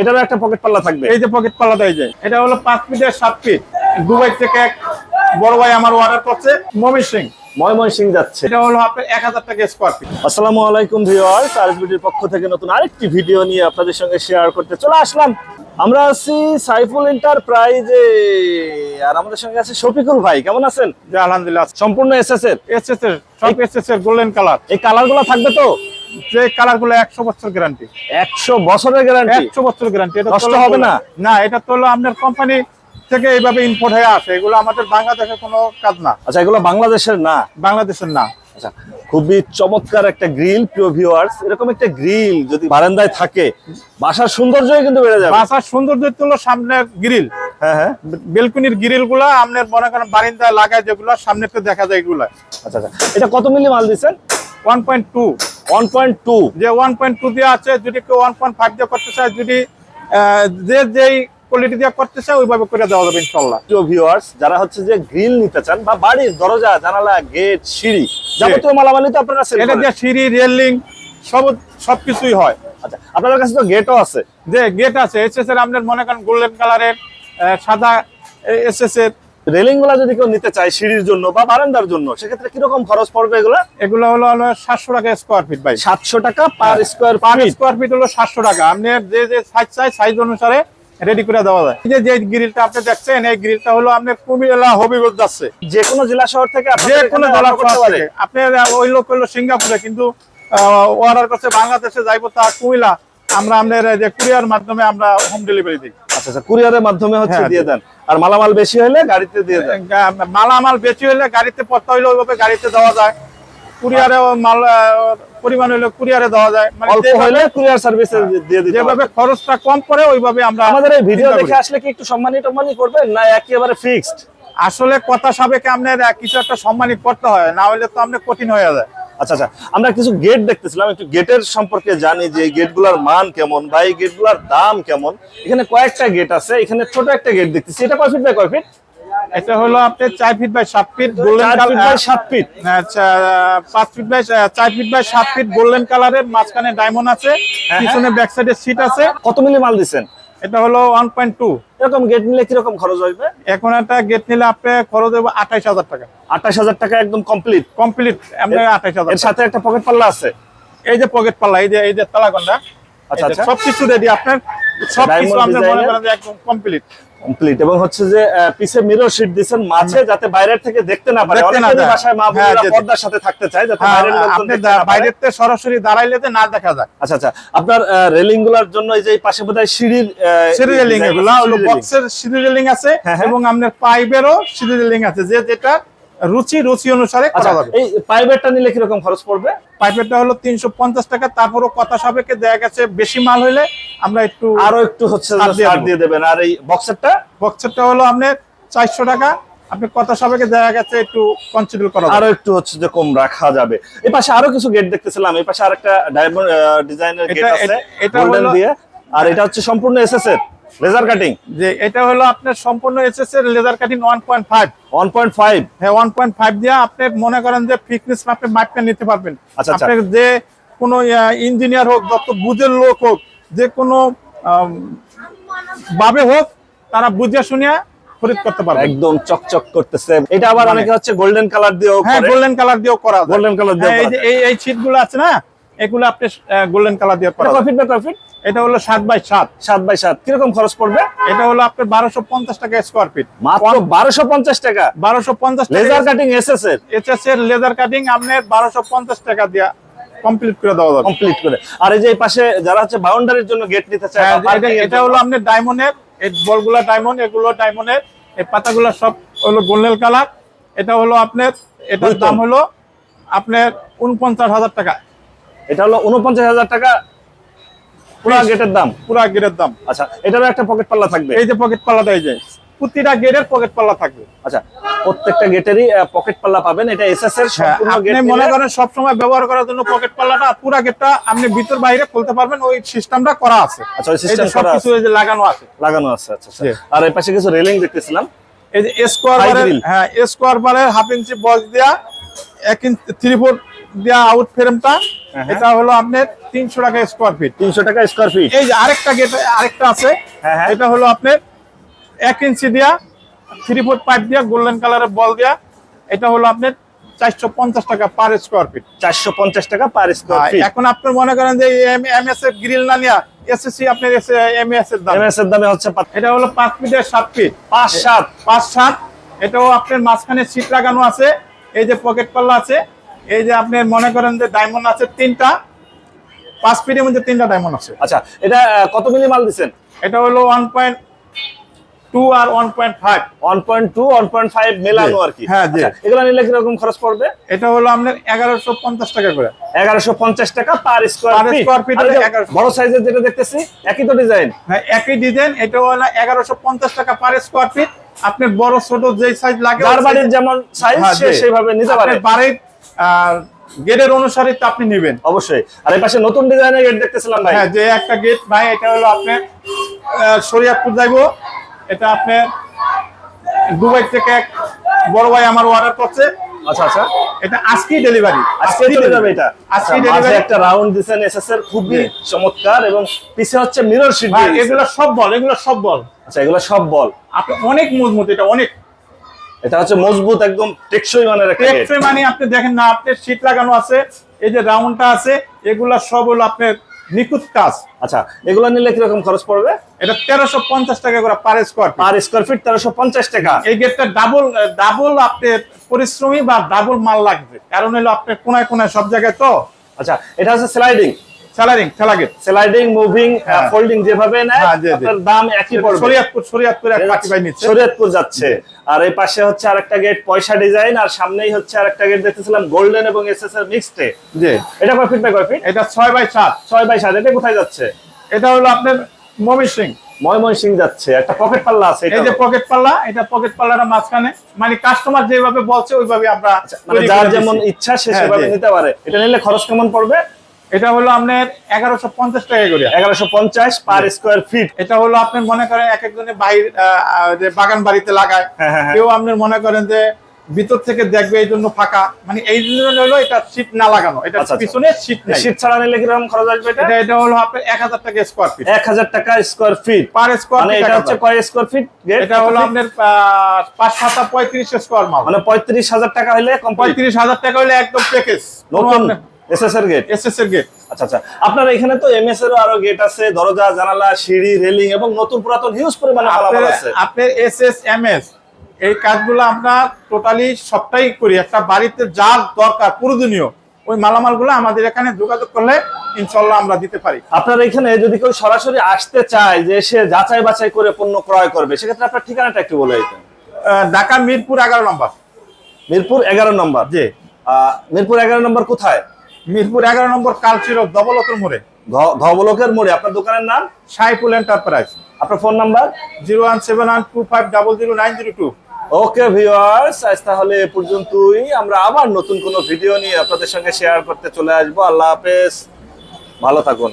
এটারও একটা পকেট পাল্লা থাকবে। এই যে পকেট পাল্লা দেয় যায় এটা হলো পাঁচ ফিটের সাত ফিট দুবাই থেকে এক বড় ভাই আমার অর্ডার করছে মমি সিং। ময়মনসিং যাচ্ছে। এটা হলো আপনার এক হাজার টাকা স্কোয়ার ফিট আসসালামু আলাইকুম ভিউয়ার্স আরএসবিটির পক্ষ থেকে নতুন আরেকটি ভিডিও নিয়ে আপনাদের সঙ্গে শেয়ার করতে চলে আসলাম। আমরা আছি সাইফুল এন্টারপ্রাইজে আর আমাদের সঙ্গে আছে শফিকুল ভাই কেমন আছেন? যে আলহামদুলিল্লাহ সম্পূর্ণ এসএস এর? এসএস এর সব এসএস এর গোল্ডেন কালার এই কালারগুলো থাকবে তো? যে কালারগুলো একশো বছর গ্যারান্টি। একশো বছরের গ্যারান্টি? একশো বছর গ্যারান্টি। এটা নষ্ট হবে না? না এটা তো হলো আপনার কোম্পানি থেকে এইভাবে ইম্পোর্ট হয়ে আসে। এগুলো আমাদের বাংলাদেশের কোনো কাজ না। আচ্ছা এগুলো বাংলাদেশের না? বাংলাদেশের না। আচ্ছা খুবই চমৎকার একটা গ্রিল প্রিয় ভিউয়ার্স এরকম একটা গ্রিল যদি বারান্দায় থাকে বাসার সৌন্দর্যই কিন্তু বেড়ে যাবে। বাসার সৌন্দর্য তো হলো সামনের গ্রিল হ্যাঁ হ্যাঁ। বেলকুনির গ্রিলগুলা আপনার মনে করেন বারিন্দায় লাগায় যেগুলো সামনে তো দেখা যায় এগুলা। আচ্ছা আচ্ছা। এটা কত মিলি মাল দিচ্ছেন? One point two one point two যে ওয়ান পয়েন্ট টু দিয়ে আছে যদি কেউ দিয়ে করতে চায় যদি যে যেই কোয়ালিটি দিয়ে করতে চায় ওইভাবে করে দেওয়া যাবে ভিউয়ার্স যারা হচ্ছে যে গ্রিল নিতে চান বা বাড়ির দরজা জানালা গেট সিঁড়ি যাবতীয় মালামালি তো আপনারা এটা সিঁড়ি রেলিং সব সবকিছুই হয়। আচ্ছা আপনাদের কাছে তো গেটও আছে। যে গেট আছে এসএস এর আপনার মনে করেন গোল্ডেন কালারের সাদা এসএস এর রেলিংগুলা যদি কেউ নিতে চায় সিঁড়ির জন্য বা বারান্দার জন্য সেক্ষেত্রে কীরকম খরচ পড়বে এগুলা? এগুলো হলো সাতশো টাকা স্কোয়ার ফিট ভাই। সাতশো টাকা per square per square feet হলো সাতশো টাকা। আপনি যে যে সাইজ চাই সাইজ অনুসারে রেডি করে দেওয়া যায়। এই যে যে গ্রিলটা আপনি দেখছেন এই গ্রিলটা হলো আপনার কুমিল্লা হবিগঞ্জ যাচ্ছে। যে কোনো জেলা শহর থেকে যে কোনো করতে পারে। আপনার ওই লোক হলো সিঙ্গাপুরে কিন্তু অর্ডার করছে বাংলাদেশে যাইবো তা কুমিল্লা। আমরা আপনার যে কুরিয়ার মাধ্যমে আমরা হোম ডেলিভারি দিই। আচ্ছা আচ্ছা কুরিয়ারের মাধ্যমে হচ্ছে হ্যাঁ, দিয়ে দেন। আর মালামাল বেশি হলে গাড়িতে দিয়ে দেন। মালামাল বেশি হলে গাড়িতে পড়তে ওইভাবে গাড়িতে দেওয়া যায়। কুরিয়ারে মাল পরিমাণ কুরিয়ারে দেওয়া যায়। মানে অল্প হলে কুরিয়ার সার্ভিসে দিয়ে দিতে যেভাবে খরচটা কম পড়ে ওইভাবে আমরা আমাদের এই ভিডিও দেখে আসলে কি একটু সম্মানী টম্মানি করবেন না একেবারে ফিক্সড আসলে কথা সাবেকে আপনার কিছু একটা সম্মানিত করতে হয় না হলে তো আপনার কঠিন হয়ে যায়। আচ্ছা আচ্ছা আমরা কিছু গেট দেখতেছিলাম একটু গেটের সম্পর্কে জানি যে গেটগুলোর মান কেমন বা এই গেটগুলোর দাম কেমন। এখানে কয়েকটা গেট আছে এখানে ছোট একটা গেট দেখতেছি। এটা কয় ফিট বাই কয় ফিট এটা হলো আপনার চার ফিট বাই সাত ফিট গোল্ডেন বাই সাত ফিট আচ্ছা পাঁচ ফিট বাই চার ফিট বাই সাত ফিট গোল্ডেন কালারের মাঝখানে ডায়মন্ড আছে হ্যাঁ। পিছনে ব্যাক সাইডে সিট আছে। কত মিলি মাল দিচ্ছেন এটা হলো ওয়ান পয়েন্ট টু এরকম গেট নিলে কীরকম খরচ হবে এখন একটা গেট নিলে আপনি খরচ হবে আঠাইশ হাজার টাকা। আঠাশ হাজার টাকা একদম কমপ্লিট কমপ্লিট আপনার আঠাইশ হাজার এর সাথে একটা পকেট পাল্লা আছে। এই যে পকেট পাল্লা এই যে এই যে তালাগন্ডা আচ্ছা, আচ্ছা। সবকিছু রেডি আপনার। সবকিছু Diamond মনে করেন একদম কমপ্লিট কমপ্লিট এবং হচ্ছে যে পিছে মিরর শীট মাঝে যাতে বাইরের থেকে দেখতে না পারে। বাসায় মা হ্যাঁ, বোনেরা পর্দার সাথে থাকতে চায় যাতে হ্যাঁ, বাইরের লোকজন। বাইরের থেকে সরাসরি দাঁড়াইলে না দেখা যায়। আচ্ছা আচ্ছা। আপনার রেলিংগুলার জন্য এই যে পাশে বোধহয় সিঁড়ির এগুলো সিঁড়ি railing। বক্সের সিরিয়ালিং আছে হ্যাঁ। এবং আপনার পাইপেরও সিরিয়ালিং আছে। যে যেটা রুচি রুচি অনুসারে করা আচ্ছা যাবে। এই পাইপেরটা নিলে কীরকম খরচ পড়বে? পাইপেরটা হলো তিনশো পঞ্চাশ টাকা তারপরও কথা সাপেক্ষে দেখা গেছে বেশি মাল হইলে আমরা একটু আরও একটু হচ্ছে ছাড় দিয়ে। দিয়ে দেবেন। আর এই বক্সেরটা? বক্সেরটা হলো আপনার চারশো টাকা। আপনি কথা সাপেক্ষে দেখা গেছে একটু কনসিডার করা আরও একটু হচ্ছে যে কম রাখা যাবে। এই পাশে আরও কিছু গেট দেখতেছিলাম। এই পাশে আরেকটা ডায়মন্ড ডিজাইনের গেট আছে এটা- হলো- দিয়ে। আর এটা হচ্ছে সম্পূর্ণ এসএস এর লেজার কাটিং যে এটা হলো আপনার সম্পূর্ণ এসএস এর laser cutting one point five 1.5 হ্যাঁ ওয়ান পয়েন্ট ফাইভ দিয়ে আপনি মনে করেন যে ফিটনেস আপনি মাপটা নিতে পারবেন। আচ্ছা, আচ্ছা। যে কোনো ইঞ্জিনিয়ার হোক যত বুঝের লোক হোক যে কোনো ভাবে হোক তারা বুঝে শুনিয়া খরিদ করতে পারবে। একদম চকচক করতেছে। এটা আবার মানে- অনেকে হচ্ছে গোল্ডেন কালার দিয়েও হ্যাঁ গোল্ডেন কালার দিয়েও করা colour দিয়েও হ্যাঁ, এই এই এই সিটগুলো আছে না এগুলো আপনি গোল্ডেন কালার দিয়ে করা এটা যায়। কয় ফিট বাই কয় ফিট এটা হলো সাত বাই সাত। সাত বাই সাত। কীরকম খরচ পড়বে? এটা হলো আপনার বারোশো পঞ্চাশ টাকা স্কোয়ার ফিট মাত্র 1250 টাকা? বারোশো পঞ্চাশ লেজার কাটিং এসএস এর? এইচএস এর লেজার কাটিং আপনার বারোশো পঞ্চাশ টাকা দিয়ে কমপ্লিট করে দেওয়া যাবে। কমপ্লিট করে। আর এই যে এই পাশে যারা হচ্ছে বাউন্ডারির জন্য গেট নিতে চায় হ্যাঁ, এটা- হলো আপনার ডায়মন্ডের এই বলগুলা ডায়মন্ড এগুলো ডায়মন্ডের এই পাতাগুলো সব হলো গোল্ডেন কালার এটা হলো আপনার এটার দাম। হলো আপনার উনপঞ্চাশ হাজার টাকা। এটা হলো 49000 টাকা পুরো গেটের দাম? পুরা গেটের দাম। আচ্ছা এটারও একটা পকেট পাল্লা থাকবে? এই যে পকেট পাল্লা দেয় যায় প্রতিটা গেটের পকেট পাল্লা থাকবে। আচ্ছা প্রত্যেকটা গেটেরই পকেট পাল্লা পাবেন এটা এসএস এর হ্যাঁ, আপনি মনে করেন সবসময় ব্যবহার করার জন্য পকেট পাল্লাটা পুরা গেটটা আপনি ভিতর বাইরে খুলতে পারবেন ওই সিস্টেমটা করা আছে। আচ্ছা, ওই system করা এই যে লাগানো আছে। লাগানো আছে আচ্ছা আচ্ছা। আর এই পাশে কিছু রেলিং দেখতেছিলাম। এই যে স্কোয়ার বারের হ্যাঁ স্কোয়ার বারের হাফ ইঞ্চি বক্স দেয়া এক ইঞ্চি থ্রি ফোর দেয়া আউট ফ্রেমটা। এটা হলো আপনার তিনশো টাকা স্কোয়ার ফিট তিনশো টাকা স্কোয়ার ফিট এই যে আরেকটা গেট আরেকটা আছে। হ্যাঁ। এটা হলো আপনার এক ইঞ্চি দিয়া থ্রি ফুট পাইপ দিয়া গোল্ডেন কালারের বল দিয়া। এটা হলো আপনার চারশো পঞ্চাশ টাকা পার স্কোয়ার ফিট চারশো পঞ্চাশ টাকা পার স্কোয়ার ফিট এখন আপনি মনে করেন যে এম এস এর গ্রিল না নিয়া এসএসসি আপনার এম এস এর দাম। এমএস এর দামে হচ্ছে এটা হলো পাঁচ ফিটের সাত ফিট পাঁচ সাত। পাঁচ সাত। এটাও আপনার মাঝখানে সিট লাগানো আছে। এই যে পকেট পাল্লা আছে। এই যে আপনি মনে করেন যে ডায়মন্ড আছে তিনটা পাঁচ ফিটের মধ্যে তিনটা ডায়মন্ড আছে। আচ্ছা এটা কত মিলি মাল দিচ্ছেন এটা হলো ওয়ান পয়েন্ট টু আর one point five one point two one point five মেলানো আর কি। হ্যাঁ, আচ্ছা, এগুলো নিলে কীরকম খরচ পড়বে? এটা হলো আপনার এগারোশো পঞ্চাশ টাকা করে। এগারোশো পঞ্চাশ টাকা per square Per feet square feet হলে 1100 বড় সাইজের যেটা দেখতেছি একই তো ডিজাইন হ্যাঁ একই ডিজাইন এটা হলো এগারোশো পঞ্চাশ টাকা পার স্কোয়ার ফিট আপনার বড় ছোট যেই সাইজ লাগে যার বাড়ির যেমন সাইজ হ্যাঁ, সেভাবে নিতে পারে। বাড়ির গেটের অনুসারে তো আপনি নেবেন। অবশ্যই। আর এই পাশে নতুন ডিজাইনের গেট দেখতেছিলাম ভাই। হ্যাঁ যে একটা গেট ভাই এটা হলো আপনার শরিয়াতপুর যাইবো। এটা আপনার দুবাই থেকে এক বড় ভাই আমার অর্ডার করছে। আচ্ছা আচ্ছা। এটা আজকেই ডেলিভারি চলে যাবে এটা। আজকে ডেলিভারি একটা রাউন্ড দিছেন এসএস এর খুবই চমৎকার এবং পিছে হচ্ছে মিরর শিট এগুলো সব বল এগুলো সব বল। আচ্ছা এগুলো সব বল। আপনি অনেক মজবুত এটা অনেক। এটা হচ্ছে মজবুত একদম টেকসই মানের একটা গেট টেকসই মানে আপনি দেখেন না আপনার শীট লাগানো আছে এই যে রাউন্ডটা আছে এগুলা সব হলো আপনার নিখুঁত কাজ। আচ্ছা এগুলো নিলে কীরকম খরচ পড়বে? এটা তেরোশো পঞ্চাশ টাকা করে per square per square feet তেরোশো পঞ্চাশ টাকা। এই গেটটা ডাবল ডাবল আপনার পরিশ্রমী বা ডাবল মাল লাগবে। কারণ হলো আপনার কোনায় কোনায় সব জায়গায় তো। আচ্ছা এটা হচ্ছে স্লাইডিং স্যালারিং ঠেলা গেট স্লাইডিং মুভিং। ফোল্ডিং যেভাবে নেয় হ্যাঁ। আপনার দাম একই পড়বে। শরিয়াতপুর শরিয়াতপুর এক পাখি ভাই নিচ্ছে। শরীয়তপুর যাচ্ছে। আর এই পাশে হচ্ছে আরেকটা গেট পয়সা ডিজাইন আর সামনেই হচ্ছে আরেকটা গেট দেখতেছিলাম গোল্ডেন এবং এসএস এর মিক্সড জি। এটা কয় ফিট বাই কয় ফিট এটা বাই সাত। ছয় বাই সাত এটা কোথায় যাচ্ছে? এটা হলো আপনার মমি সিং ময়মনসিং যাচ্ছে একটা পকেট পাল্লা আছে এই যে পকেট পাল্লা এটা পকেট পাল্লাটা মাঝখানে মানে কাস্টমার যেভাবে বলছে ওইভাবে আমরা মানে যার যেমন ইচ্ছা সে হ্যাঁ, সেভাবে নিতে পারে। এটা নিলে খরচ কেমন পড়বে? এটা হলো আপনার এগারোশো পঞ্চাশ টাকা করে। এগারোশো পঞ্চাশ পার স্কোয়ার ফিট এটা হলো আপনি মনে করেন এক আহ, আহ, যে বাগান বাড়িতে লাগায়। হ্যাঁ, হ্যাঁ, হ্যাঁ। কেউ আপনি মনে করেন যে ভিতর থেকে দেখবে এই জন্য ফাঁকা। মানে এই জন্য হলো এটা শীত না লাগানো। এটা আচ্ছা, আচ্ছা। পিছনে শীত নাই। শীত ছাড়া নিলে কীরকম খরচ আসবে এটা? এটা হলো আপনার এক হাজার টাকা স্কোয়ার ফিট এক হাজার টাকা স্কোয়ার ফিট পার স্কোয়ার মানে এটা হচ্ছে কয় স্কোয়ার ফিট এটা হলো আপনার পাঁচ সাতা পঁয়ত্রিশ স্কোয়ার মাল মানে পঁয়ত্রিশ হাজার টাকা হলে পঁয়ত্রিশ হাজার টাকা হলে একদম প্যাকেজ নতুন। এসএস এর গেট এস এস গেট আচ্ছা আচ্ছা। আপনার এখানে তো এমএস এর আরও গেট আছে দরজা জানালা সিঁড়ি রেলিং এবং নতুন পুরাতন হিউজ পরিমাণে আছে। আপনার এস এস এম এস এই কাজগুলো আমরা টোটালি সবটাই করি। একটা বাড়িতে যার দরকার প্রয়োজনীয় ওই মালামালগুলো আমাদের এখানে যোগাযোগ করলে ইনশাল্লাহ আমরা দিতে পারি। আপনার এখানে যদি কেউ সরাসরি আসতে চায় যে সে যাচাই বাছাই করে পণ্য ক্রয় করবে সেক্ষেত্রে আপনার ঠিকানাটা একটু বলে দিতেন। ঢাকা মিরপুর এগারো নম্বর। মিরপুর এগারো নম্বর? জি। মিরপুর এগারো নম্বর কোথায়? মিরপুর এগারো নম্বর কালচির ধবলকের মোড়ে। ধবলকের মোড়ে আপনার দোকানের নাম? সাইফুল এন্টারপ্রাইজ। আপনার phone number? Zero one seven one two five double zero nine zero two. Okay viewers আজ তাহলে এ পর্যন্তই। আমরা আবার নতুন কোনো ভিডিও নিয়ে আপনাদের সঙ্গে শেয়ার করতে চলে আসব। আল্লাহ হাফেজ। ভালো থাকুন।